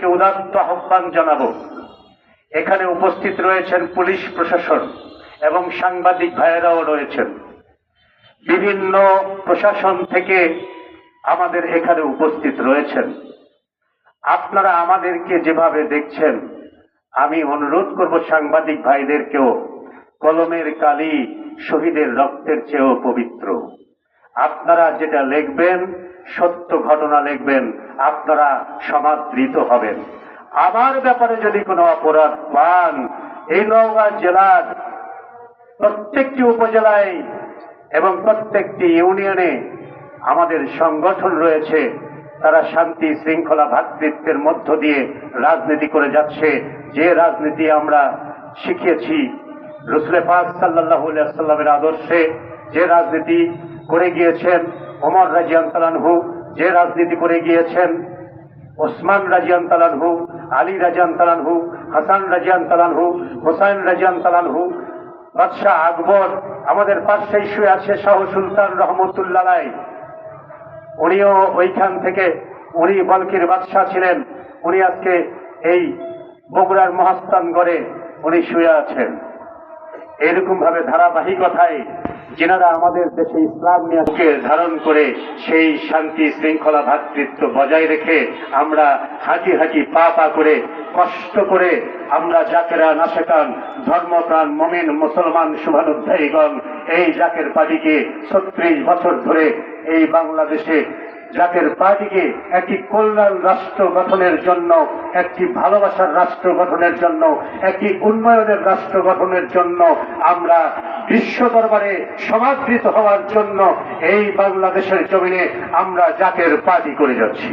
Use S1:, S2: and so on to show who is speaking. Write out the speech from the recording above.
S1: তাদেরকে উদাত্ত আহ্বান জানাব। এখানে উপস্থিত রয়েছেন পুলিশ প্রশাসন এবং সাংবাদিক ভাইয়েরাও রয়েছেন। বিভিন্ন প্রশাসন থেকে আমাদের এখানে উপস্থিত রয়েছেন। আপনারা আমাদেরকে যেভাবে দেখছেন, আমি অনুরোধ করব সাংবাদিক ভাইদেরকেও, কলমের কালি শহীদের রক্তের চেয়েও পবিত্র। আপনারা যেটা লিখবেন সত্য ঘটনা লিখবেন, আপনারা সমাদৃত হবেন। আমার ব্যাপারে যদি কোনো অপরাধ পান, এই নওগাঁ জেলার প্রত্যেকটি উপজেলায় এবং প্রত্যেকটি ইউনিয়নে আমাদের সংগঠন রয়েছে, তারা শান্তি, শৃঙ্খলা, ভাতৃত্বের মধ্য দিয়ে রাজনীতি করে যাচ্ছে। যে রাজনীতি আমরা শিখিয়েছি রসুলে পাক সাল্লাহ সাল্লামের আদর্শে যে রাজনীতি করে গিয়েছেন ওমর রাজিয়ান তালানহু যে রাজনীতি করে গিয়েছেন, ওসমান রাজিয়ান তালানহু আলী রাজিয়ান তালানহু হাসান রাজিয়ান তালানহু হোসাইন রাজিয়ান তালানহু বাদশাহ আকবর, আমাদের পাশেই শুয়ে আছে শাহ সুলতান রহমতুল্লাহ উনিও ওইখান থেকে, উনি বলকির বাদশাহ ছিলেন, উনি আজকে এই বগুড়ার মহাস্থানগড়ে উনি শুয়ে আছেন। এরকম ভাবে ধারাবাহিকতায় যেনারা আমাদের দেশে ইসলাম নিয়ে ধারণ করে সেই শান্তি শৃঙ্খলা ভ্রাতৃত্ব বজায় রেখে আমরা হাঁটি হাঁটি পা পা করে, কষ্ট করে আমরা জাকেরা নাশেকান ধর্মপ্রাণ, মমিন, মুসলমান, শুভানুধ্যায়ীগণ, এই জাকের পার্টিকে ছত্রিশ বছর ধরে এই বাংলাদেশে জাকের পার্টিকে একটি কল্যাণ রাষ্ট্র গঠনের জন্য, একটি ভালোবাসার রাষ্ট্র গঠনের জন্য, একটি উন্নয়নের রাষ্ট্র গঠনের জন্য আমরা বিশ্ব দরবারে সমাদৃত হওয়ার জন্য এই বাংলাদেশের জমিনে আমরা জাতের পার্টি করে যাচ্ছি।